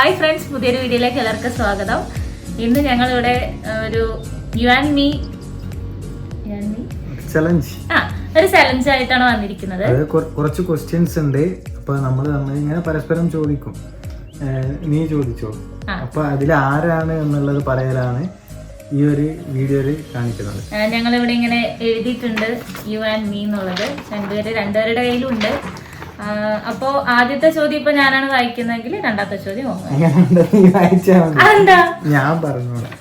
Hi friends പുതിയൊരു വീഡിയോയിലേക്ക് എല്ലാവർക്കും സ്വാഗതം. ഇന്ന് ഞങ്ങളിവിടെ ഒരു യു ആൻഡ് മീ? ചലഞ്ച് ആ ഒരു ചലഞ്ച് ആയിട്ടാണ് വന്നിരിക്കുന്നത്. കുറച്ച് ക്വസ്റ്റ്യൻസ് ഉണ്ട്. അപ്പൊ നമ്മൾ നമ്മൾ ഇങ്ങനെ പരസ്പരം ചോദിക്കും. നീ ചോദിച്ചോ. അപ്പൊ അതിൽ ആരാണ് എന്നുള്ളത് പറയലാണ് ഈ ഒരു വീഡിയോയിൽ കാണിക്കുന്നത്. ഞങ്ങൾ ഞങ്ങളിവിടെ ഇങ്ങനെ എഴുതിയിട്ടുണ്ട് യു ആൻഡ് മീ എന്നുള്ളത്. രണ്ടുപേര് രണ്ടുപേരുടെ കയ്യിലുണ്ട്. ആ, അപ്പോ ആദ്യത്തെ ചോദ്യം ഇപ്പൊ ഞാനാണ് വായിക്കുന്നതെങ്കിൽ രണ്ടാമത്തെ ചോദ്യം അതെന്താ? ഞാൻ പറഞ്ഞോളാം.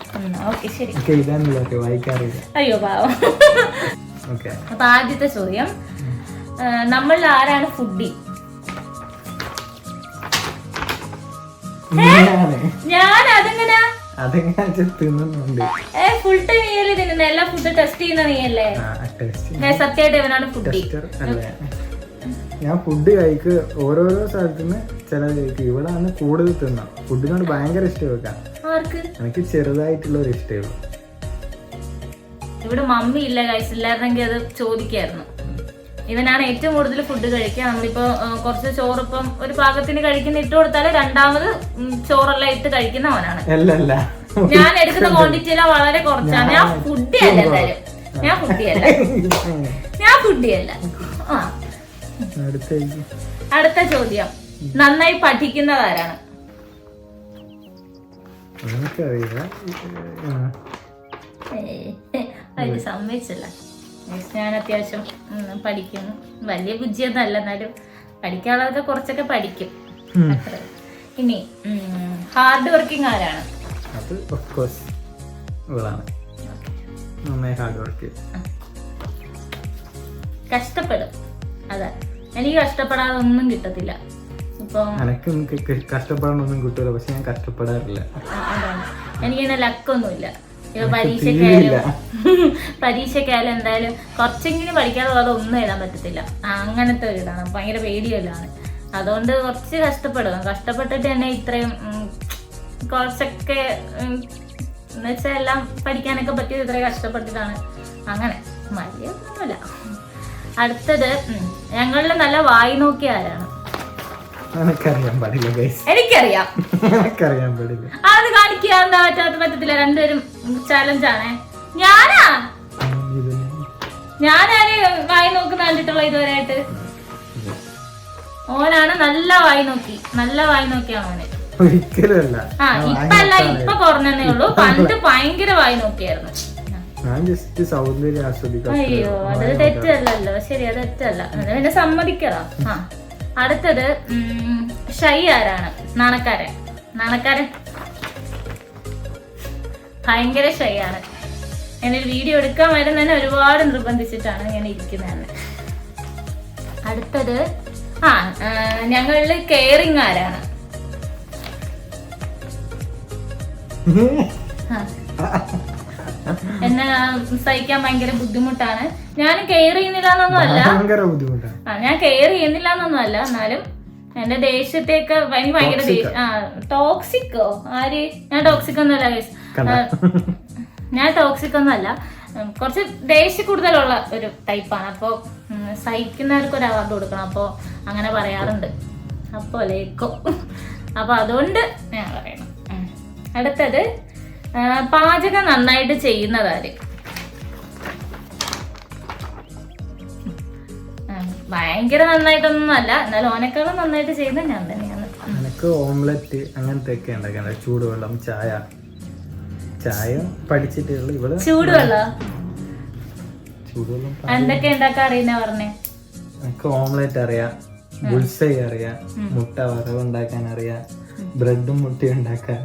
അയ്യോ പാവം. അപ്പൊ ആദ്യത്തെ ചോദ്യം. നമ്മൾ ആരാണ് ഫുഡി ഞാൻ അതെങ്ങനാ? ഫുൾ ടൈം നീയല്ലേ എല്ലാ ഫുഡ് ടെസ്റ്റ് ചെയ്യുന്ന നീയല്ലേ? സത്യമായിട്ട് ഇവനാണ് ഫുഡി ഞാൻ ഫുഡ് കഴിക്ക് ഓരോരോ സ്ഥലത്തുനിന്ന് ചില കഴിക്കും ഇവിടെ ആണ് കൂടുതൽ തിന്നാം. ഫുഡിനോട് ഭയങ്കര ഇഷ്ടം വെക്കാം എനിക്ക് ചെറുതായിട്ടുള്ള ഒരു ഇഷ്ടമേ ഉള്ളൂ. ഇവിടെ മമ്മി ഇല്ല കഴിച്ചു ഇല്ലായിരുന്നെങ്കിൽ അത് ചോദിക്കായിരുന്നു. ഇവനാണ് ഏറ്റവും കൂടുതൽ ഫുഡ് കഴിക്കുക. നമ്മളിപ്പോ കുറച്ച് ചോറ് ഇപ്പം ഒരു പാകത്തിന് കഴിക്കുന്ന ഇട്ട് കൊടുത്താൽ രണ്ടാമത് ചോറെല്ലാം ഇട്ട് കഴിക്കുന്ന അവനാണ്. ഞാൻ എടുക്കുന്ന ക്വാണ്ടിറ്റി എല്ലാം വളരെ കുറച്ചാണ് ഞാൻ ഫുഡി അല്ല എന്തായാലും. ഞാൻ ഫുഡി അല്ല. ഞാൻ ഫുഡി അല്ല. ആ. അടുത്ത ചോദ്യം. നന്നായി പഠിക്കുന്നതാരാണ്? എനിക്കറിയില്ല ആ. ഏയ്, അതിന് സമ്മതിച്ചില്ല. ഞാൻ അത്യാവശ്യം പഠിക്കുന്നു. വലിയ ബുദ്ധിയൊന്നും അല്ല എന്നാലും പഠിക്കാനുള്ളതൊക്കെ കുറച്ചൊക്കെ പഠിക്കും. ഇനി ഹാർഡ് വർക്കിംഗ് ആരാണ്? അത് ഓഫ് കോഴ്സ് ഇവളാണ്. നന്നായി ഹാർഡ് വർക്ക് കഷ്ടപ്പെടും. അതെ. എനിക്ക് കഷ്ടപ്പെടാതെ ഒന്നും കിട്ടത്തില്ല. ഇപ്പം എനക്ക് കഷ്ടപ്പെടാനൊന്നും കിട്ടൂല പക്ഷെ ഞാൻ കഷ്ടപ്പെടാറില്ല. എനിക്കിങ്ങനെ ലക്കൊന്നുമില്ല. ഇപ്പൊ പരീക്ഷയ്ക്കായാലും പരീക്ഷയ്ക്കായാലും എന്തായാലും കുറച്ചെങ്കിലും പഠിക്കാതെ പോകാതെ ഒന്നും എഴുതാൻ പറ്റത്തില്ല. അങ്ങനത്തെ ഒരു ഇതാണ്. ഭയങ്കര പേടിയല്ലാണ് അതുകൊണ്ട് കുറച്ച് കഷ്ടപ്പെടും. കഷ്ടപ്പെട്ടിട്ട് തന്നെ ഇത്രയും കുറച്ചൊക്കെ എന്നുവെച്ചാൽ എല്ലാം പഠിക്കാനൊക്കെ പറ്റിയത് ഇത്രയും കഷ്ടപ്പെട്ടിട്ടാണ്. അങ്ങനെ. വലിയ ഒന്നുമില്ല. അടുത്തത് ഉം, ഞങ്ങളുടെ നല്ല വായി നോക്കിയ ആരാണ്? എനക്കറിയാൻ പാടില്ല ഗൈസ് എനിക്കറിയാം. എനക്കറിയാൻ പാടില്ല. അത് കാണിക്കുക എന്താ പറ്റാത്ത പറ്റത്തില്ല. രണ്ടുപേരും ചാലഞ്ച് ആണേ. ഞാനാ? ഞാനാണ് വായി നോക്കുന്ന കണ്ടിട്ടുള്ള ഇതുവരെയായിട്ട്. ഓനാണ് നല്ല വായി നോക്കി. നല്ല വായി നോക്കിയാണ് ഓനെ ഒരിക്കലും ഇപ്പല്ല ഇപ്പൊ കുറഞ്ഞേ ഉള്ളൂ. പണ്ട് ഭയങ്കര വായി നോക്കിയായിരുന്നു. ഞാൻ ജസ്റ്റ് സൗന്ദര്യം ആസ്വദിക്കാം അയ്യോ അത് തെറ്റല്ലല്ലോ. ശരി അത് തെറ്റല്ല. അത് പിന്നെ സമ്മതിക്കറോ ആ. അടുത്തത് ഷൈ ആരാണ്? നാണക്കാരൻ. നാണക്കാരൻ? ഭയങ്കര ഷൈ ആണ്. എന്നെ വീഡിയോ എടുക്കാൻ വരുന്നതിനെ ഒരുപാട് നിർബന്ധിച്ചിട്ടാണ് ഞാൻ ഇരിക്കുന്നത് തന്നെ അടുത്തത് ആ ഞങ്ങളിൽ കെയറിങ് ആരാണ്? ആ. എന്നെ സഹിക്കാൻ ഭയങ്കര ബുദ്ധിമുട്ടാണ്. ഞാൻ കെയർ ചെയ്യുന്നില്ല എന്നൊന്നും അല്ല. ഭയങ്കര ബുദ്ധിമുട്ടാണ്. ആ ഞാൻ കെയർ ചെയ്യുന്നില്ല എന്നൊന്നും അല്ല. എന്നാലും എന്റെ ദേഷ്യത്തെയൊക്കെ എനിക്ക് ഭയങ്കര ദേഷ്യം ആ ടോക്സിക്കോ ആര്? ഞാൻ ടോക്സിക് ഒന്നും അല്ല guys. കണ്ട? ആ, ഞാൻ ടോക്സിക് ഒന്നല്ല കുറച്ച് ദേഷ്യ കൂടുതലുള്ള ഒരു ടൈപ്പാണ് അപ്പോൾ സഹിക്കുന്നവർക്ക് ഒരു അവാർഡ് കൊടുക്കണം. അപ്പോൾ അങ്ങനെ പറയാറുണ്ട്. അപ്പോൾ ലേക്കോ അപ്പോൾ അതുകൊണ്ട് ഞാൻ പറയണം. അടുത്തത് പാചകം നന്നായിട്ട് ചെയ്യുന്നതാര് ഭയങ്കര നന്നായിട്ടൊന്നും അല്ല. എന്നാലും ഓനേക്കാളും നന്നായിട്ട് ചെയ്യുന്നത് ഞാൻ തന്നെയാണ്. എനിക്ക് ഓംലെറ്റ് അങ്ങനത്തെ ഒക്കെ ഉണ്ടാക്കാൻ ചൂടുവെള്ളം ചായ. ചായ പഠിച്ചിട്ടുള്ള ഇവിടെ ചൂടുവെള്ളോ? ചൂടുവെള്ളം എന്തൊക്കെ ഉണ്ടാക്കാൻ അറിയുന്ന പറഞ്ഞേ? എനിക്ക് ഓംലെറ്റ് അറിയാം ബുൾസൈ അറിയാം മുട്ട വറവ് ഉണ്ടാക്കാൻ അറിയാം ബ്രെഡും മുട്ടയും ഉണ്ടാക്കാൻ.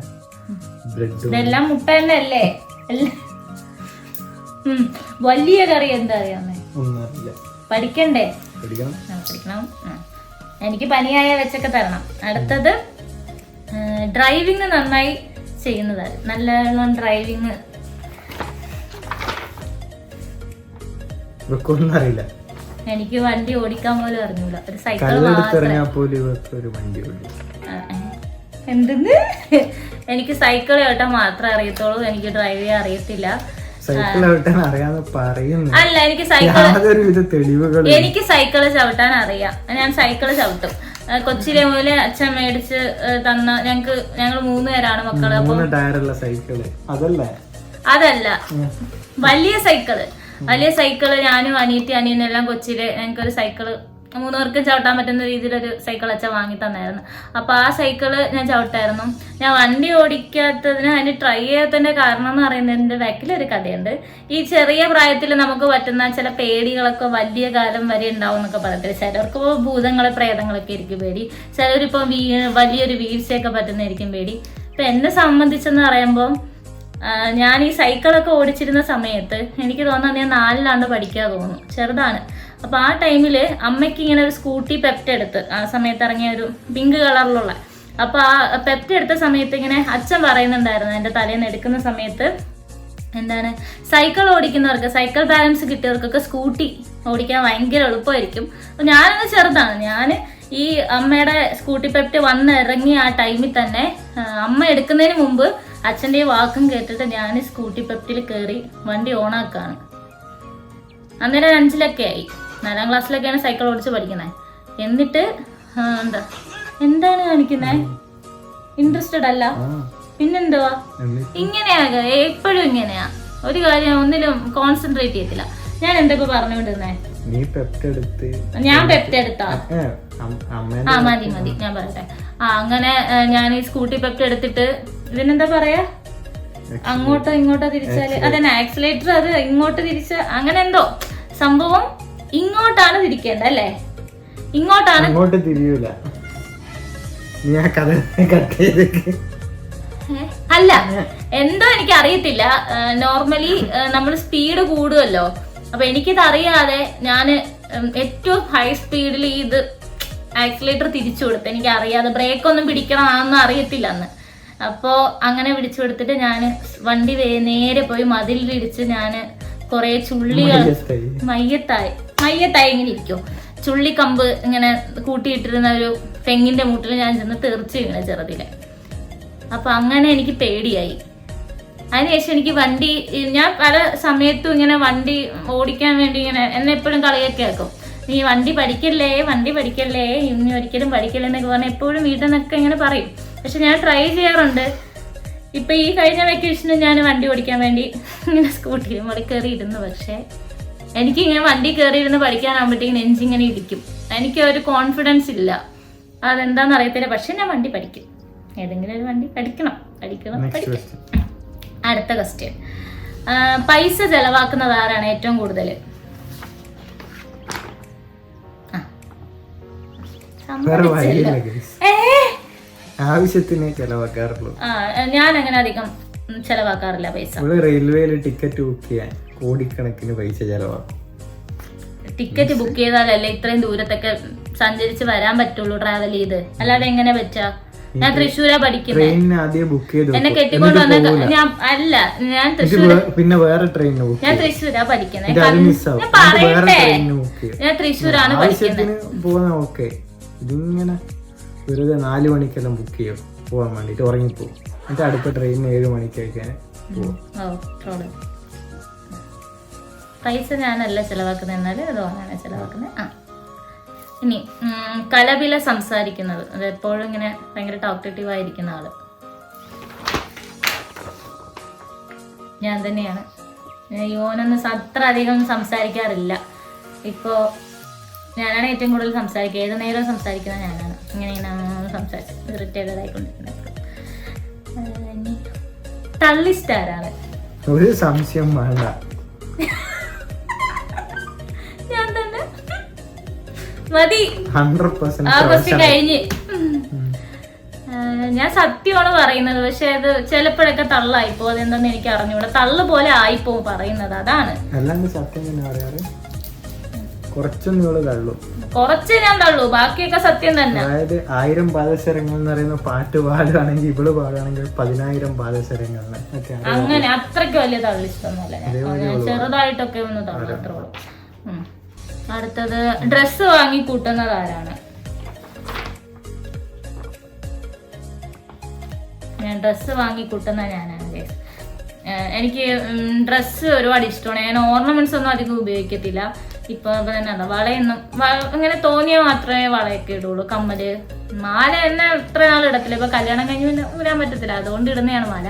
ഇതെല്ലാം മുട്ട തന്നെ അല്ലേ വലിയ കറി എന്താ അറിയാമേ? പഠിക്കണ്ടേ? പഠിക്കണം. എനിക്ക് പനിയായ വെച്ചൊക്കെ തരണം. അടുത്തത് ഡ്രൈവിങ് നന്നായി ചെയ്യുന്നത് നല്ലോണം ഡ്രൈവിങ് അറിയില്ല. എനിക്ക് വണ്ടി ഓടിക്കാൻ പോലും അറിഞ്ഞൂല ഒരു സൈക്കിൾ എന്തെന്ന്? എനിക്ക് സൈക്കിൾ ഓട്ടാൻ മാത്രമേ അറിയത്തുള്ളൂ. എനിക്ക് ഡ്രൈവ് ചെയ്യാൻ അറിയത്തില്ല. സൈക്കിൾ ചവിട്ടാൻ അറിയാന്ന് പറയുന്നു. അല്ല എനിക്ക് സൈക്കിൾ എനിക്ക് സൈക്കിൾ ചവിട്ടാൻ അറിയാം. ഞാൻ സൈക്കിൾ ചവിട്ടും. കൊച്ചിലെ മുതലേ അച്ഛൻ മേടിച്ച് തന്ന ഞങ്ങക്ക് ഞങ്ങൾ മൂന്ന് പേരാണ് മക്കൾ. മൂന്ന് ടയറുള്ള സൈക്കിൾ. അതല്ലേ? അതല്ല. വലിയ സൈക്കിൾ. വലിയ സൈക്കിൾ ഞാനും അനിയത്തി അനിയനെല്ലാം ഞങ്ങൾക്ക് ഞങ്ങൾക്കൊരു സൈക്കിൾ മൂന്ന് പേർക്കും ചവിട്ടാൻ പറ്റുന്ന രീതിയിലൊരു സൈക്കിൾ അച്ഛൻ വാങ്ങി തന്നായിരുന്നു. അപ്പൊ ആ സൈക്കിൾ ഞാൻ ചവിട്ടായിരുന്നു. ഞാൻ വണ്ടി ഓടിക്കാത്തതിന് അതിന് ട്രൈ ചെയ്യാത്തതിന്റെ കാരണം എന്ന് പറയുന്നതിന്റെ എന്റെ ബാക്കിലൊരു കഥയുണ്ട്. ഈ ചെറിയ പ്രായത്തിൽ നമുക്ക് പറ്റുന്ന ചില പേടികളൊക്കെ വലിയ കാലം വരെ ഉണ്ടാവും എന്നൊക്കെ പറയത്തില്ല? ചിലർക്ക് ഭൂതങ്ങളെ പ്രേതങ്ങളൊക്കെ ആയിരിക്കും പേടി. ചിലരിപ്പോ വീ വലിയൊരു വീഴ്ചയൊക്കെ പറ്റുന്നതായിരിക്കും പേടി. ഇപ്പൊ എന്നെ സംബന്ധിച്ചെന്ന് പറയുമ്പോൾ ഞാൻ ഈ സൈക്കിളൊക്കെ ഓടിച്ചിരുന്ന സമയത്ത് എനിക്ക് തോന്നുന്നത് ഞാൻ നാലിലാണ്ട് പഠിക്കാൻ തോന്നുന്നു. ചെറുതാണ്. അപ്പൊ ആ ടൈമിൽ അമ്മയ്ക്ക് ഇങ്ങനെ ഒരു സ്കൂട്ടി പെപ്റ്റ് എടുത്ത് ആ സമയത്ത് ഇറങ്ങിയ ഒരു പിങ്ക് കളറിലുള്ള. അപ്പോൾ ആ പെപ്റ്റ് എടുത്ത സമയത്ത് ഇങ്ങനെ അച്ഛൻ പറയുന്നുണ്ടായിരുന്നു എന്റെ തലേന്ന് എടുക്കുന്ന സമയത്ത് എന്താണ് സൈക്കിൾ ഓടിക്കുന്നവർക്ക് സൈക്കിൾ ബാലൻസ് കിട്ടിയവർക്കൊക്കെ സ്കൂട്ടി ഓടിക്കാൻ ഭയങ്കര എളുപ്പമായിരിക്കും. അപ്പൊ ഞാനൊന്ന് ചെറുതാണ്. ഞാൻ ഈ അമ്മയുടെ സ്കൂട്ടി പെപ്റ്റ് വന്ന് ഇറങ്ങിയ ആ ടൈമിൽ തന്നെ അമ്മ എടുക്കുന്നതിന് മുമ്പ് അച്ഛന്റെ വാക്കും കേട്ടിട്ട് ഞാൻ സ്കൂട്ടി പെപ്റ്റിൽ കയറി വണ്ടി ഓണാക്കാണ്. അന്നേരം അഞ്ചിലൊക്കെ ആയി. നാലാം ക്ലാസ്സിലൊക്കെയാണ് സൈക്കിൾ ഓടിച്ച് പഠിക്കുന്നത് എന്നിട്ട് എന്താ? എന്താണ് കാണിക്കുന്നത് ഇൻട്രസ്റ്റഡ് അല്ല. പിന്നെന്തുവാ? ഇങ്ങനെയാക ഇങ്ങനെയാ എപ്പോഴും ഇങ്ങനെയാ. ഒരു കാര്യം ഒന്നിലും കോൺസെൻട്രേറ്റ് ചെയ്യത്തില്ല. ഞാൻ എന്തൊക്കെ പറഞ്ഞുകൊണ്ടിരുന്നേ? നീ പെപ്റ്റ് എടുത്ത് ഞാൻ പെപ്റ്റ് എടുത്താ ഏ, ആ മതി മതി ഞാൻ പറയട്ടെ. ആ അങ്ങനെ ഞാൻ ഈ സ്കൂട്ടി പെപ്റ്റ് എടുത്തിട്ട് ഇതിനെന്താ പറയാ? അങ്ങോട്ടോ ഇങ്ങോട്ടോ തിരിച്ചാൽ അതന്നെ ആക്സിലേറ്റർ അത് ഇങ്ങോട്ട് തിരിച്ച അങ്ങനെ എന്തോ സംഭവം ഇങ്ങോട്ടാണ് തിരിക്കേണ്ടത് അല്ലേ? ഇങ്ങോട്ടാണ് ഇങ്ങോട്ട് തിരിയൂല. നീ ആ കഥ കട്ട് ചെയ്തേക്ക്. അല്ല എന്തോ എനിക്ക് അറിയത്തില്ല നോർമലി നമ്മൾ സ്പീഡ് കൂടുമല്ലോ അപ്പൊ എനിക്കിത് അറിയാതെ ഞാൻ ഏറ്റവും ഹൈ സ്പീഡിൽ ഇത് ആക്സിലേറ്റർ തിരിച്ചു കൊടുത്തു. എനിക്ക് അറിയാതെ ബ്രേക്ക് ഒന്നും പിടിക്കണം അതൊന്നും അറിയത്തില്ല അന്ന് അപ്പോൾ അങ്ങനെ പിടിച്ചു കൊടുത്തിട്ട് ഞാൻ വണ്ടി നേരെ പോയി മതിലിടിച്ച് ഞാൻ കുറേ ചുള്ളികൾ മയ്യത്തായി. മയ്യത്തായി ഇങ്ങനെ ഇരിക്കും. ചുള്ളിക്കമ്പ് ഇങ്ങനെ കൂട്ടിയിട്ടിരുന്ന ഒരു തെങ്ങിന്റെ മൂട്ടിൽ ഞാൻ ചെന്ന് തെറിച്ച് വീണ ചെറുതിലെ അപ്പൊ അങ്ങനെ എനിക്ക് പേടിയായി. അതിനുശേഷം എനിക്ക് വണ്ടി ഞാൻ പല സമയത്തും ഇങ്ങനെ വണ്ടി ഓടിക്കാൻ വേണ്ടി ഇങ്ങനെ എന്നെ എപ്പോഴും കളിയൊക്കെ ആക്കും നീ വണ്ടി പഠിക്കല്ലേ? വണ്ടി പഠിക്കല്ലേ? ഇനി ഒരിക്കലും പഠിക്കല്ലേ? എന്നൊക്കെ പറഞ്ഞാൽ എപ്പോഴും വീട്ടിൽ നിന്നൊക്കെ ഇങ്ങനെ പറയും. പക്ഷെ ഞാൻ ട്രൈ ചെയ്യാറുണ്ട്. ഇപ്പൊ ഈ കഴിഞ്ഞ വെക്കേഷന് ഞാൻ വണ്ടി ഓടിക്കാൻ വേണ്ടി ഇങ്ങനെ സ്കൂട്ടിയിൽ മുറി കയറി ഇരുന്നു പക്ഷേ എനിക്ക് ഇങ്ങനെ വണ്ടി കയറിയിരുന്ന് പഠിക്കാനാകുമ്പോഴത്തേക്കും നെഞ്ചിങ്ങനെ ഇടിക്കും. എനിക്ക് ഒരു കോൺഫിഡൻസ് ഇല്ല. അതെന്താന്ന് അറിയത്തില്ല പക്ഷെ ഞാൻ വണ്ടി പഠിക്കും. ഏതെങ്കിലും ഒരു വണ്ടി പഠിക്കണം. പഠിക്കണം പഠിക്കണം അടുത്ത ക്വസ്റ്റ്യൻ പൈസ ചെലവാക്കുന്നത് ആരാണ് ഏറ്റവും കൂടുതൽ? ആവശ്യത്തിന് ചെലവാക്കാറുള്ളൂ. ഞാൻ അങ്ങനെ അധികം ചെലവാക്കാറില്ല പൈസ. റെയിൽവേയിൽ റെയിൽവേയിൽ ടിക്കറ്റ് ബുക്ക് ചെയ്യാൻ. കോടിക്കണക്കിന് പൈസ ചെലവാണ് ടിക്കറ്റ് ബുക്ക് ചെയ്താലല്ലേ ഇത്രയും ദൂരത്തൊക്കെ സഞ്ചരിച്ച് വരാൻ പറ്റുള്ളൂ ട്രാവൽ ചെയ്ത്? അല്ലാതെ എങ്ങനെ വെച്ചാ ഞാൻ തൃശ്ശൂരാ പഠിക്കുന്നത് എന്നെ. കെട്ടിക്കൊണ്ട് വന്ന ഞാൻ അല്ല ഞാൻ തൃശ്ശൂർ പിന്നെ വേറെ ട്രെയിൻ ഞാൻ തൃശ്ശൂരാ പഠിക്കുന്നത് ഞാൻ പറയട്ടെ. ഞാൻ തൃശ്ശൂരാണ് പഠിക്കുന്നത് ഇതിങ്ങനെ വെറുതെ നാല് മണിക്കെല്ലാം ബുക്ക് ചെയ്യും. പോവാൻ വേണ്ടിട്ട് ഉറങ്ങിപ്പോവും. എന്നിട്ട് അടുത്ത ട്രെയിനിന് ഏഴ് പോകും ഓ ട്രോൾ പൈസ ഞാനല്ല ചിലവാക്കുന്നത്. എന്നാൽ അത് ചിലവാക്കുന്നത്. ആ. ഇനി കലപില സംസാരിക്കുന്നത്. അത് എപ്പോഴും ഇങ്ങനെ ഭയങ്കര ടോക്കേറ്റീവ് ആയിരിക്കുന്ന ആൾ. ഞാൻ തന്നെയാണ്. യോനൊന്നും അത്ര അധികം സംസാരിക്കാറില്ല. ഇപ്പോൾ ഞാനാണ് ഏറ്റവും കൂടുതൽ സംസാരിക്കുക. ഏത് നേരവും സംസാരിക്കുന്നത് ഞാനാണ്. ഇങ്ങനെ ഇങ്ങനെ സംസാരിച്ച് ഇറിറ്റേറ്റഡ് ആയിക്കൊണ്ടിരിക്കുന്നത്. ഒരു സംശയം വേണ്ട. മതി. ആ ക്വസ്റ്റ്യൻ കഴിഞ്ഞ്. ഞാൻ സത്യമാണ് പറയുന്നത്. പക്ഷെ അത് ചിലപ്പോഴൊക്കെ പോകും അതെന്താന്ന് എനിക്ക് അറിഞ്ഞൂടാ. തള്ളു പോലെ ആയിപ്പോ പറയുന്നത്. അതാണ്. കുറച്ച് ഞാൻ തള്ളു. ബാക്കിയൊക്കെ സത്യം തന്നെ. അതായത് ആയിരം പാദസരങ്ങൾ എന്ന് പറയുന്ന പാട്ട് പാടുകയാണെങ്കിൽ ഇവൾ പാടുകയാണെങ്കിൽ പതിനായിരം പാദസരങ്ങൾ അങ്ങനെ അത്രയ്ക്ക് വലിയ ഞാൻ. ചെറുതായിട്ടൊക്കെ ഒന്ന് തള്ളു അത്രേ ഉള്ളൂ. അടുത്തത് ഡ്രസ്സ് വാങ്ങി കൂട്ടുന്നത് ആരാണ്? ഞാൻ ഡ്രസ്സ് വാങ്ങി കൂട്ടുന്ന ഞാനാണ്. എനിക്ക് ഡ്രസ്സ് ഒരുപാട് ഇഷ്ടമാണ്. ഞാൻ ഓർണമെന്റ്സ് ഒന്നും അധികം ഉപയോഗിക്കത്തില്ല. ഇപ്പൊ തന്നെ അതാ വളയൊന്നും അങ്ങനെ തോന്നിയാൽ മാത്രമേ വളയൊക്കെ ഇടുള്ളൂ. കമ്മൽ മാല തന്നെ ഇത്ര നാൾ ഇടത്തില്ല ഇപ്പൊ കല്യാണം കഴിഞ്ഞ് ഇടാൻ പറ്റത്തില്ല. അതുകൊണ്ട് ഇടുന്നതാണ് മാല.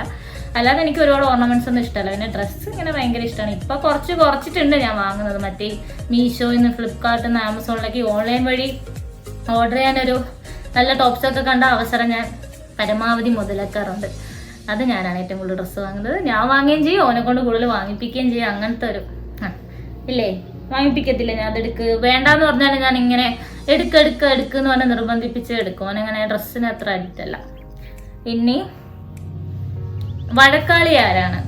അല്ലാതെ എനിക്ക് ഒരുപാട് ഓർണമെന്റ്സ് ഒന്നും ഇഷ്ടമല്ല. പിന്നെ ഡ്രസ്സ് ഇങ്ങനെ ഭയങ്കര ഇഷ്ടമാണ് ഇപ്പൊ കുറച്ച് കുറച്ചിട്ടുണ്ട് ഞാൻ വാങ്ങുന്നത്. മറ്റേ മീഷോയിൽ നിന്ന് ഫ്ലിപ്കാർട്ടിൽ നിന്ന് ആമസോണിലേക്ക് ഓൺലൈൻ വഴി ഓർഡർ ചെയ്യാനൊരു നല്ല ടോപ്സ് ഒക്കെ കണ്ട അവസരം ഞാൻ പരമാവധി മുതലാക്കാറുണ്ട്. അത് ഞാനാണ് ഏറ്റവും കൂടുതൽ ഡ്രസ്സ് വാങ്ങുന്നത്. ഞാൻ വാങ്ങുകയും ചെയ്യും. ഓനെ കൊണ്ട് കൂടുതൽ വാങ്ങിപ്പിക്കുകയും ചെയ്യും. അങ്ങനത്തെ ഒരു ഇല്ലേ? വാങ്ങിപ്പിക്കത്തില്ല. ഞാൻ അതെടുക്ക് വേണ്ടാന്ന് പറഞ്ഞാൽ ഞാൻ ഇങ്ങനെ എടുക്ക് എടുക്ക് എടുക്ക് എന്ന് നിർബന്ധിപ്പിച്ച് എടുക്കും. ഓനങ്ങനെ ഡ്രസ്സിന് അത്ര അഡിക്റ്റ് അല്ല. ഇനി വഴക്കാളി ആരാണ്?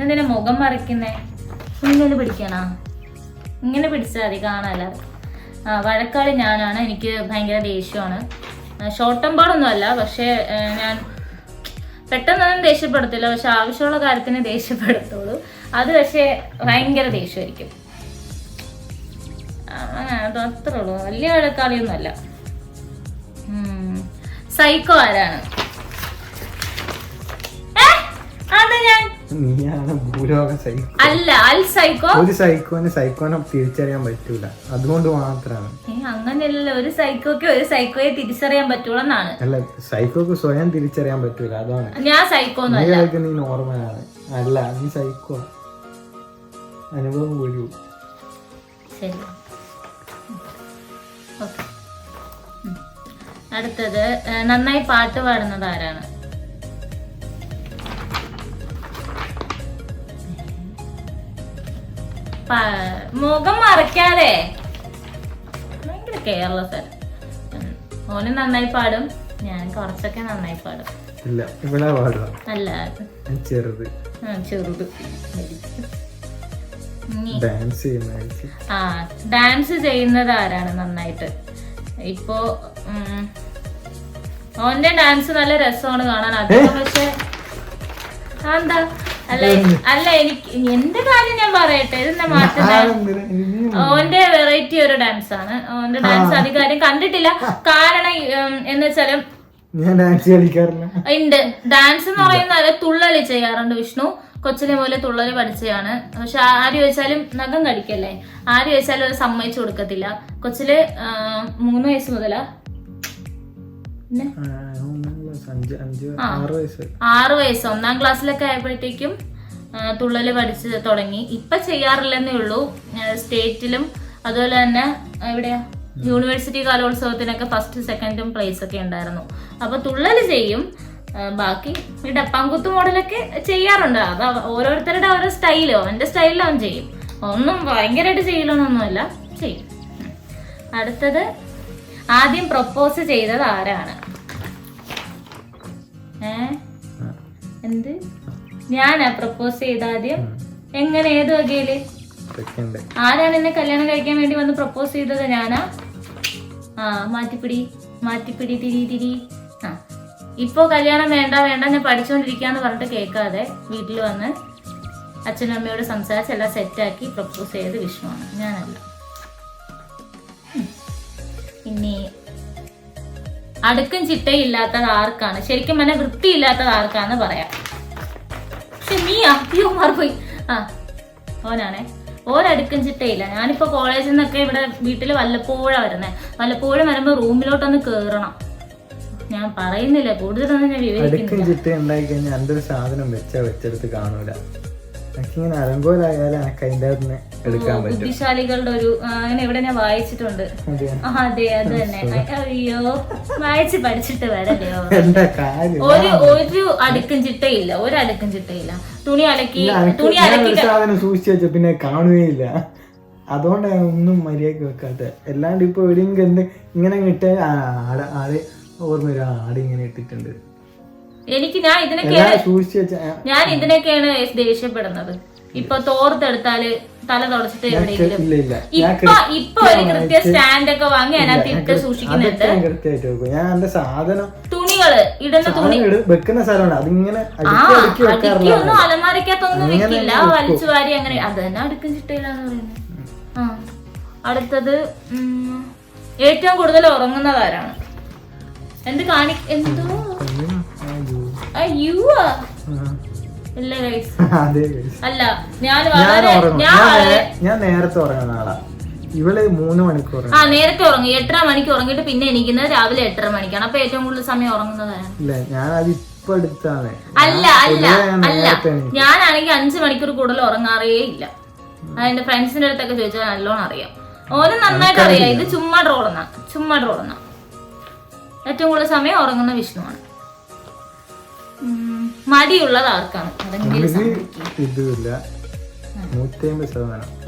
എന്തിനാ മുഖം മറയ്ക്കുന്നേ ഇങ്ങനെ പിടിക്കണോ? ഇങ്ങനെ പിടിച്ചാൽ മതി കാണാല്ല. ആ വഴക്കാളി ഞാനാണ്. എനിക്ക് ഭയങ്കര ദേഷ്യമാണ്. ഷോർട്ട് ടെമ്പേർഡൊന്നും അല്ല പക്ഷേ ഞാൻ പെട്ടെന്നൊന്നും ദേഷ്യപ്പെടുത്തില്ല. പക്ഷെ ആവശ്യമുള്ള കാര്യത്തിന് ദേഷ്യപ്പെടുത്തുള്ളൂ. അത് പക്ഷേ ഭയങ്കര ദേഷ്യമായിരിക്കും. ആ, അത് അത്രേ ഉള്ളൂ. വലിയ വഴക്കാളിയൊന്നും അല്ല സൈക്കോ ആരാണ്? അല്ല അൽ സൈക്കോ? ഒരു സൈക്കോനെ സൈക്കോനെ തിരിച്ചറിയാൻ പറ്റൂല. അതുകൊണ്ട് മാത്രമാണ് അങ്ങനെയല്ല ഒരു സൈക്കോക്ക് ഒരു സൈക്കോയെ തിരിച്ചറിയാൻ പറ്റൂളെന്നാണ് അല്ല സൈക്കോക്ക് സ്വയം തിരിച്ചറിയാൻ പറ്റൂല. അതാണ്. ഞാൻ സൈക്കോ നീ നോർമലാണ്. അല്ല നീ സൈക്കോ. അനുഭവം പോലും ശരി. ഓക്കെ. അടുത്തത് നന്നായി പാട്ട് പാടുന്നത് ആരാണ്? മുഖം മറയ്ക്കാതെ. ഭയങ്കര കെയർലെസ് ഓന് നന്നായി പാടും ഞാൻ കുറച്ചൊക്കെ നന്നായി പാടും. ഇല്ല ഇവിടെ പാടുക. അല്ല. ചെറുത്. ചെറുത്. ഡാൻസ് ആ ഡാൻസ് ചെയ്യുന്നത് ആരാണ് നന്നായിട്ട്? ഇപ്പോ ഓന്റെ ഡാൻസ് നല്ല രസമാണ് കാണാൻ. പക്ഷെ ആ, എന്താ അല്ല അല്ല എനിക്ക് എന്റെ കാര്യം ഞാൻ പറയട്ടെ? ഇതെന്നെ മാറ്റം? ഓന്റെ വെറൈറ്റി ഒരു ഡാൻസ് ആണ്. ഓന്റെ ഡാൻസ് അധികാരം കണ്ടിട്ടില്ല. കാരണം എന്ന് വെച്ചാലും ഞാൻ ഡാൻസ് കളിക്കാറില്ല. ഉണ്ട് ഡാൻസ് എന്ന് പറയുന്നത് തുള്ളലി ചെയ്യാറുണ്ട് വിഷ്ണു. കൊച്ചിലെ പോലെ തുള്ളലി പഠിച്ചതാണ് പക്ഷെ ആര് ചോദിച്ചാലും നഖം കടിക്കല്ലേ? ആര് ചോദിച്ചാലും അത് സമ്മതിച്ചു കൊടുക്കത്തില്ല. കൊച്ചിൽ മൂന്ന് വയസ്സ് മുതലാ. ആറ് വയസ്സ്. ആറ് വയസ്സ്. ഒന്നാം ക്ലാസ്സിലൊക്കെ ആയപ്പോഴത്തേക്കും തുള്ളൽ പഠിച്ച് തുടങ്ങി. ഇപ്പൊ ചെയ്യാറില്ലെന്നേ ഉള്ളൂ. സ്റ്റേറ്റിലും അതുപോലെ തന്നെ എവിടെയാ? യൂണിവേഴ്സിറ്റി കലോത്സവത്തിനൊക്കെ ഫസ്റ്റ് സെക്കൻഡും പ്ലേസ് ഒക്കെ ഉണ്ടായിരുന്നു. അപ്പൊ തുള്ളൽ ചെയ്യും. ബാക്കി ഈ ഡപ്പാങ്കുത്ത് മോഡലൊക്കെ ചെയ്യാറുണ്ട്. അത് ഓരോരുത്തരുടെ ഓരോ സ്റ്റൈലോ. എന്റെ സ്റ്റൈലിൽ അവൻ ചെയ്യും. ഒന്നും ഭയങ്കരമായിട്ട് ചെയ്യലൊന്നൊന്നുമല്ല. ചെയ്യും. അടുത്തത് ആദ്യം പ്രപ്പോസ് ചെയ്തത് ആരാണ്. എന്ത്? ഞാനാ പ്രപ്പോസ് ചെയ്ത ആദ്യം? എങ്ങനെ? ഏത് വകയിൽ? ആരാണ് എന്നെ കല്യാണം കഴിക്കാൻ വേണ്ടി വന്ന് പ്രപ്പോസ് ചെയ്തത്? ഞാനാ? ആ മാറ്റിപ്പിടി. മാറ്റിപ്പിടി തിരി തിരി. ആ. ഇപ്പോ കല്യാണം വേണ്ട വേണ്ട ഞാൻ പഠിച്ചുകൊണ്ടിരിക്കാന്ന് പറഞ്ഞിട്ട് കേൾക്കാതെ വീട്ടിൽ വന്ന് അച്ഛനും അമ്മയോട് സംസാരിച്ച് എല്ലാം സെറ്റാക്കി പ്രപ്പോസ് ചെയ്ത് വിഷമാണ് ഞാനല്ല. ഇനി അടുക്കും ചിട്ടയില്ലാത്തത് ആർക്കാണ്? ശരിക്കും പറഞ്ഞാൽ വൃത്തിയില്ലാത്തത് ആർക്കാന്ന് പറയാം. പക്ഷെ നീ അയ്യോ മാറിപ്പോയി ആ ഓനാണേ. ഓരടുക്കും ചിട്ടയില്ല. ഞാനിപ്പോ കോളേജിൽ നിന്നൊക്കെ ഇവിടെ വീട്ടിൽ വല്ലപ്പോഴാണ് വരുന്നേ. വല്ലപ്പോഴും വരുമ്പോ റൂമിലോട്ടൊന്ന് കേറണം. ഞാൻ പറയുന്നില്ല. കൂടുതലൊന്നും ഞാൻ അടുക്കും വിവരിക്കുന്നില്ല. ചിട്ട ഉണ്ടായി കഴിഞ്ഞാൽ എന്തൊരു സാധനം വെച്ചാ വെച്ചെടുത്ത് കാണൂല. എനിക്കിങ്ങനെ അലങ്കോലായാലും എനിക്ക് അതിന്റെ അകത്ത് എടുക്കാൻ പറ്റും. ബുദ്ധിശാലികളുടെ ഒരു അങ്ങനെ ഇവിടെ ഞാൻ വായിച്ചിട്ടുണ്ട്. ആ, അതെ അത് തന്നെ. അയ്യോ വായിച്ച് പഠിച്ചിട്ട് വരല്ലോ? എന്താ കാര്യം? ഒരു ഒരു അടുക്കും ചിട്ടയില്ല ഒരു അടുക്കും ചിട്ടയില്ല. തുണി അലക്കി ഇല്ല, എനിക്ക് തുണി ഞാൻ അലക്കി ഒരു സാധനം സൂക്ഷിച്ചു വെച്ച പിന്നെ കാണുകയില്ല അതുകൊണ്ടാണ് ഞാൻ ഒന്നും മര്യാദയ്ക്ക് വെക്കാത്ത. അല്ലാണ്ട് ഇപ്പൊ എവിടെയെങ്കിലും എന്ത് ഇങ്ങനെ ഇട്ട് ആടെ ആടെ ഓർമ്മ വരും ആ ആടെ ഇങ്ങനെ ഇട്ടിട്ടുണ്ട്. എനിക്ക് ഞാൻ ഇതിനൊക്കെ എല്ലാം സൂക്ഷിച്ചു ഞാൻ ഇതിനൊക്കെയാണ് ദേഷ്യപ്പെടുന്നത്. ഇപ്പൊ തോർത്തെടുത്താൽ തല തുടച്ചിട്ട് എവിടെയെങ്കിലും ഇപ്പൊ ഇപ്പൊ ഒരു കൃത്യ സ്റ്റാൻഡ് ഒക്കെ വാങ്ങി അതിനകത്ത് ഇട്ട് സൂക്ഷിക്കുന്നുണ്ട്. ഞാൻ എന്റെ സാധനം തുണികൾ ഇടുന്ന തുണി വെക്കുന്ന സ്ഥലമാണ് അതിങ്ങനെ ഒന്നും അലമാരക്കകത്തൊന്നും വെക്കില്ല. വലിച്ചു വാരി അങ്ങനെ അത് തന്നെ അടുക്കും ചിട്ടയില്ലാന്ന് പറയുന്നത്. ആ. അടുത്തത് ഏറ്റവും കൂടുതൽ ഉറങ്ങുന്നതാരാണ്? എന്ത് കാണി എന്തോ? ഞാൻ നേരത്തെ ഉറങ്ങുന്ന ആളാ. ഇവൾ മൂന്ന് മണിക്കൂർ ആ നേരത്തെ ഉറങ്ങി. എട്ടര മണിക്ക് ഉറങ്ങിയിട്ട് പിന്നെ എനിക്കുന്നത് രാവിലെ എട്ടര മണിക്കാണ്. അപ്പൊ ഏറ്റവും കൂടുതൽ സമയം ഉറങ്ങുന്നതാണ് ഇല്ല ഞാൻ അത് ഇപ്പൊ എടുത്താണ് അല്ല അല്ല അല്ല. ഞാനാണെങ്കിൽ അഞ്ചു മണിക്കൂർ കൂടുതൽ ഉറങ്ങാറേ ഇല്ല. അതെന്റെ ഫ്രണ്ട്സിന്റെ അടുത്തൊക്കെ ചോദിച്ചാൽ നല്ലോണം അറിയാം. ഓനും നന്നായിട്ട് അറിയാം. ഇത് ചുമ്മാ ട്രോളുന്ന ചുമ്മാ ട്രോളുന്ന. ഏറ്റവും കൂടുതൽ സമയം ഉറങ്ങുന്ന വിഷ്ണുവാണ് മടിയുള്ളത് ആർക്കാണ്?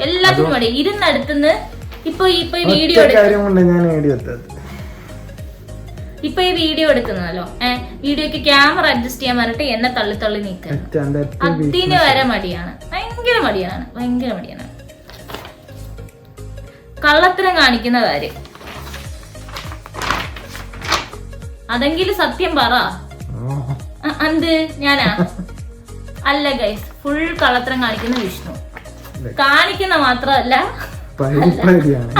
എല്ലാത്തിനും മടി. ഇരുന്നടുത്തുനിന്ന് ഇപ്പൊ ഇപ്പൊ ഈ വീഡിയോ ഇപ്പൊ ഈ വീഡിയോ എടുക്കുന്നതല്ലോ. ഏഹ് വീഡിയോക്ക് ക്യാമറ അഡ്ജസ്റ്റ് ചെയ്യാൻ പറഞ്ഞിട്ട് എന്നെ തള്ളി തള്ളി എന്റെ അതിന് വരെ മടിയാണ്. ഭയങ്കര മടിയാണ്. ഭയങ്കര മടിയാണ്. കള്ളത്തരം കാണിക്കുന്ന കാര്യം. അതെങ്കിലും സത്യം പറ. എന്ത്? ഞാനാ? അല്ല ഗൈസ് ഫുൾ കള്ളത്തരം കാണിക്കുന്ന വിഷ്ണു. കാണിക്കുന്ന മാത്രമല്ല.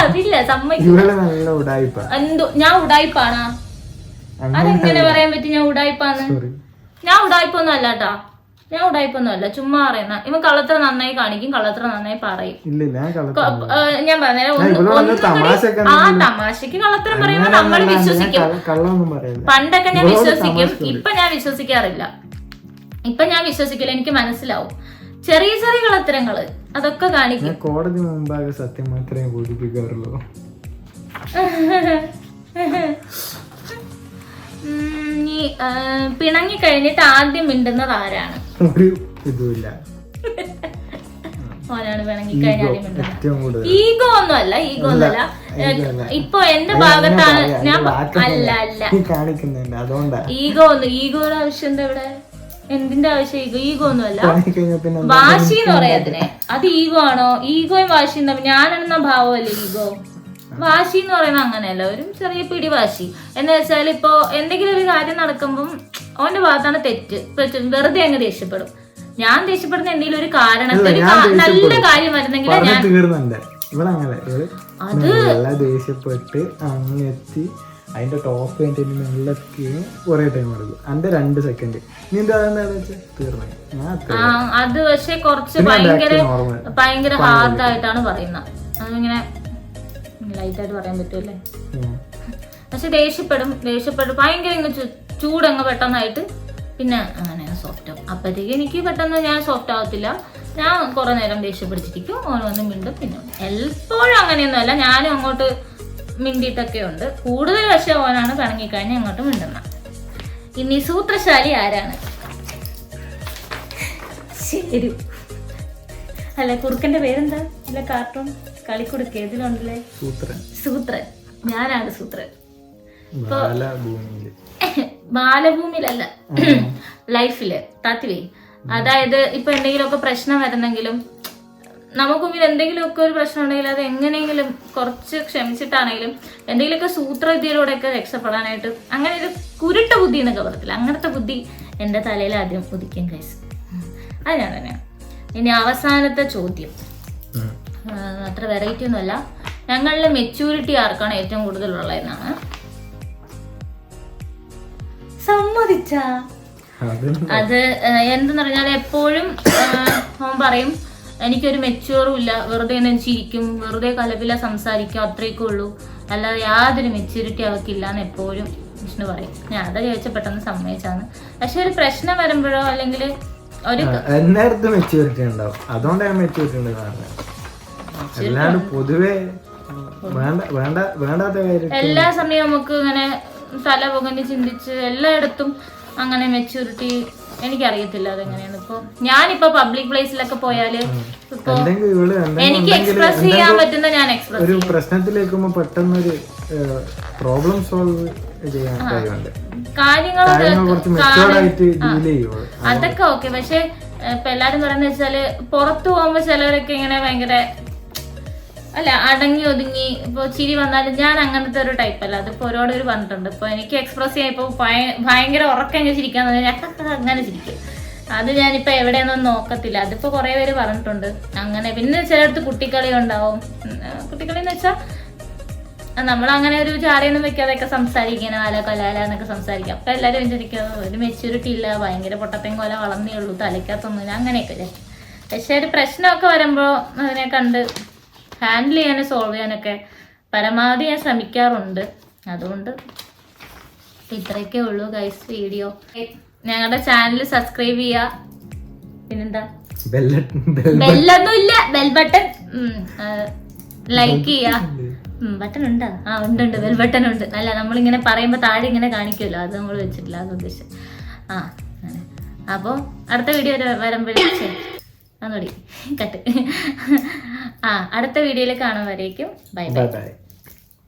അതില്ല സമ്മതിക്കും എന്തോ? ഞാൻ ഉടായിപ്പാണ്? അതെങ്ങനെ പറയാൻ പറ്റും ഞാൻ ഉടായിപ്പാന്ന്? ഞാൻ ഉടായിപ്പൊന്നും അല്ല കേട്ടാ ഞാൻ ഉടായിപ്പൊന്നും ചുമ്മാ പറയുന്ന. ഇവൻ കള്ളത്ര നന്നായി കാണിക്കും കള്ളത്ര നന്നായി പറയും. ഞാൻ പറഞ്ഞ ആ തമാശക്ക് കള്ളത്തരം പറയുമ്പോ നമ്മൾ വിശ്വസിക്കും. പണ്ടൊക്കെ ഞാൻ വിശ്വസിക്കും ഇപ്പൊ ഞാൻ വിശ്വസിക്കാറില്ല. ഇപ്പൊ ഞാൻ വിശ്വസിക്കില്ല എനിക്ക് മനസ്സിലാവും. ചെറിയ ചെറിയ കള്ളത്തരങ്ങൾ അതൊക്കെ കാണിക്കും. കോടതി മുമ്പാകെ സത്യം മാത്രമേ ബോധിപ്പിക്കാറുള്ളൂ. പിണങ്ങി കഴിഞ്ഞിട്ട് ആദ്യം മിണ്ടുന്നത് ആരാണ്? ഒരു ഇതുമില്ല. ഈഗോ ഒന്നുമല്ല ഈഗോ ഒന്നുമല്ല. ഇപ്പൊ എന്റെ ഭാഗത്താണ് ഞാൻ അല്ല അല്ല. ഈഗോ ഒന്നും ഈഗോയുടെ ആവശ്യം എന്താ ഇവിടെ? എന്തിന്റെ ആവശ്യം? ഈഗോ ഈഗോ ഒന്നുമല്ല. വാശി എന്ന് പറയാതിനെ അത് ഈഗോ ആണോ? ഈഗോയും വാശിയും തമ്മിൽ ഞാനെന്ന ഭാവമല്ലേ ഈഗോ വാശി എന്ന് പറയുന്നത് അങ്ങനെയല്ല. ഒരു ചെറിയ പിടി വാശി. എന്ന് വെച്ചാൽ ഇപ്പോ എന്തെങ്കിലും ഒരു കാര്യം നടക്കുമ്പം അവന്റെ ഭാഗത്താണ് തെറ്റ്. വെറുതെ അങ്ങ് ദേഷ്യപ്പെടും. ഞാൻ ദേഷ്യപ്പെടുന്ന എന്തെങ്കിലും ഒരു കാരണത്തിൽ നല്ല. കാര്യം വരുന്നെങ്കിൽ ഞാൻ നല്ല ദേഷ്യപ്പെട്ട് അങ്ങ് എത്തി അതിന്റെ ടോപ്പ് കഴിഞ്ഞിട്ട് മെല്ലെത്തി കുറെ ടൈം എടുക്കും. അതിന്റെ രണ്ട് സെക്കൻഡ് നീ എന്താ തീർന്നു. ആ, അത് പക്ഷെ കുറച്ച് ഭയങ്കര ഭയങ്കര ഹാർഡ് ആയിട്ടാണ് പറയുന്നത്. അതിങ്ങനെ ലൈറ്റായിട്ട് പറയാൻ പറ്റുമല്ലേ. പക്ഷെ ദേഷ്യപ്പെടും ദേഷ്യപ്പെടും. ഭയങ്കര ഇങ്ങ് ചൂടങ്ങ് പെട്ടെന്നായിട്ട് പിന്നെ അങ്ങനെ സോഫ്റ്റ് ആവും. അപ്പോഴത്തേക്ക് എനിക്ക് പെട്ടെന്ന് ഞാൻ സോഫ്റ്റ് ആവത്തില്ല. ഞാൻ കുറെ നേരം ദേഷ്യപ്പെടിച്ചിരിക്കും ഓൻ വന്ന് മിണ്ടും പിന്നെ എപ്പോഴും അങ്ങനെയൊന്നുമല്ല. ഞാനും അങ്ങോട്ട് മിണ്ടിയിട്ടൊക്കെ ഉണ്ട്. കൂടുതൽ പക്ഷെ ഓനാണ് കണങ്ങിക്കഴിഞ്ഞ് അങ്ങോട്ട് മിണ്ടുന്ന ഇനി സൂത്രശാലി ആരാണ്? ശരി. അല്ല കുറുക്കന്റെ പേരെന്താ? ഇല്ല കാർട്ടൂൺ കളിക്കുടുക്ക് ഏതിലുണ്ടല്ലേ സൂത്രൻ. സൂത്രൻ. ഞാനാണ് സൂത്രൻ. ബാലഭൂമിയിൽ. ബാലഭൂമിയിലല്ല ലൈഫിൽ താത്തിവേ അതായത് ഇപ്പൊ എന്തെങ്കിലുമൊക്കെ പ്രശ്നം വരുന്നെങ്കിലും നമുക്ക് മുമ്പിൽ എന്തെങ്കിലുമൊക്കെ ഒരു പ്രശ്നം ഉണ്ടെങ്കിൽ അത് എങ്ങനെയെങ്കിലും കുറച്ച് ക്ഷമിച്ചിട്ടാണെങ്കിലും എന്തെങ്കിലുമൊക്കെ സൂത്രവിദ്യയിലൂടെയൊക്കെ രക്ഷപ്പെടാനായിട്ട് അങ്ങനെ ഒരു കുരുട്ട ബുദ്ധി എന്നൊക്കെ പറയത്തില്ല? അങ്ങനത്തെ ബുദ്ധി എന്റെ തലയിൽ ആദ്യം ഉദിക്കാൻ കഴിച്ചു അത് ഞാൻ തന്നെയാണ്. ഇനി അവസാനത്തെ ചോദ്യം. അത്ര വെറൈറ്റി ഒന്നുമല്ല. ഞങ്ങളിലെ മെച്യൂരിറ്റി ആർക്കാണ് ഏറ്റവും കൂടുതലുള്ളതെന്നാണ്. സമ്മതിച്ച? അത് എന്തെന്ന് പറഞ്ഞാൽ എപ്പോഴും ഹോം അവൻ പറയും എനിക്കൊരു മെച്യൂറും ഇല്ല. വെറുതെ ഇങ്ങനെ ചിരിക്കും. വെറുതെ കലപില സംസാരിക്കും. അത്രയൊക്കെ ഉള്ളൂ. അല്ലാതെ യാതൊരു മെച്യൂരിറ്റി അവക്കില്ല എന്ന് എപ്പോഴും വിഷ്ണു പറയും. ഞാൻ അത് ചോദിച്ചാൽ പെട്ടെന്ന് സമ്മതിച്ചാണ് പക്ഷെ ഒരു പ്രശ്നം വരുമ്പോഴോ അല്ലെങ്കിൽ ഒരു എല്ലായിടത്തും മെച്യൂരിറ്റി ഉണ്ടാവും. അതുകൊണ്ടാണ് മെച്യൂരിറ്റി ഉണ്ട് അല്ലാണ്ട് പൊതുവെ വേണ്ട വേണ്ട വേണ്ടാത്ത കാര്യം എല്ലാ സമയവും നമുക്ക് ഇങ്ങനെ തല പുകഞ്ഞ് ചിന്തിച്ച് എല്ലായിടത്തും അങ്ങനെ മെച്യൂരിറ്റി എനിക്കറിയത്തില്ല അതെങ്ങനെയാണ്. ഇപ്പൊ ഞാനിപ്പോ പബ്ലിക് പ്ലേസിലൊക്കെ പോയാൽ ഇപ്പൊ എനിക്ക് എക്സ്പ്രസ് ചെയ്യാൻ പറ്റുന്ന ഞാൻ എക്സ്പ്രസ് ഒരു പ്രശ്നത്തിലേക്കുമ്പോ പെട്ടെന്നൊരു പ്രോബ്ലം സോൾവ് ചെയ്യാൻ കഴിവുണ്ട്. കാര്യങ്ങൾ അതൊക്കെ ഓക്കെ പക്ഷെ ഇപ്പൊ എല്ലാരും പറയുന്നത് വെച്ചാൽ പുറത്തു പോകുമ്പോ ചിലവരൊക്കെ ഇങ്ങനെ ഭയങ്കര അല്ല അടങ്ങി ഒതുങ്ങി. ഇപ്പൊ ചിരി വന്നാലും ഞാൻ അങ്ങനത്തെ ഒരു ടൈപ്പ് അല്ല. അതിപ്പോ ഒരുപാട് പേര് പറഞ്ഞിട്ടുണ്ട്. ഇപ്പൊ എനിക്ക് എക്സ്പ്രസ് ചെയ്യാൻ ഇപ്പൊ ഭയങ്കര ഉറക്കം ചിരിക്കാൻ അങ്ങനെ ചിരിക്കും. അത് ഞാനിപ്പോ എവിടെയൊന്നും നോക്കത്തില്ല. അതിപ്പോ കുറെ പേര് പറഞ്ഞിട്ടുണ്ട്. അങ്ങനെ പിന്നെ ചിലടത്ത് കുട്ടിക്കളി ഉണ്ടാവും. കുട്ടിക്കളി എന്ന് വെച്ചാൽ നമ്മൾ അങ്ങനെ ഒരു ജാളിയൊന്നും വെക്കാതെയൊക്കെ സംസാരിക്കണം. അല കൊലാല എന്നൊക്കെ സംസാരിക്കാം. അപ്പൊ എല്ലാവരും വിചാരിക്കും ഒരു മെച്യൂരിറ്റി ഇല്ല. ഭയങ്കര പൊട്ടത്തേം കൊല വളർന്നേ ഉള്ളൂ. തലയ്ക്കകത്തൊന്നും അങ്ങനെയൊക്കെ. പക്ഷെ ഒരു പ്രശ്നമൊക്കെ വരുമ്പോൾ അതിനെ കണ്ട് ഹാൻഡിൽ ചെയ്യാനും സോൾവ് ചെയ്യാനൊക്കെ പരമാവധി ഞാൻ ശ്രമിക്കാറുണ്ട്. അതുകൊണ്ട് ഇത്രയൊക്കെ ഉള്ളൂ ഗൈസ് വീഡിയോ ഞങ്ങളുടെ ചാനൽ സബ്സ്ക്രൈബ് ചെയ്യുക പിന്നെന്താ? ബെല്ലൊന്നുമില്ല ബെൽ ബട്ടൺ ലൈക്ക് ചെയ്യുക ബട്ടൺ ഉണ്ടോ ആ ഉണ്ട് ഉണ്ട് ബെൽ ബട്ടൺ ഉണ്ട് അല്ല നമ്മളിങ്ങനെ പറയുമ്പോൾ താഴെ ഇങ്ങനെ കാണിക്കുമല്ലോ അത് നമ്മൾ വെച്ചിട്ടില്ല. അത് ആ അങ്ങനെ. അപ്പോൾ അടുത്ത വീഡിയോ വരുമ്പോഴേക്കും ഒന്നുകൂടി കട്ട്. ആ അടുത്ത വീഡിയോയിൽ കാണാൻ വരേക്കും ബൈ ബൈ.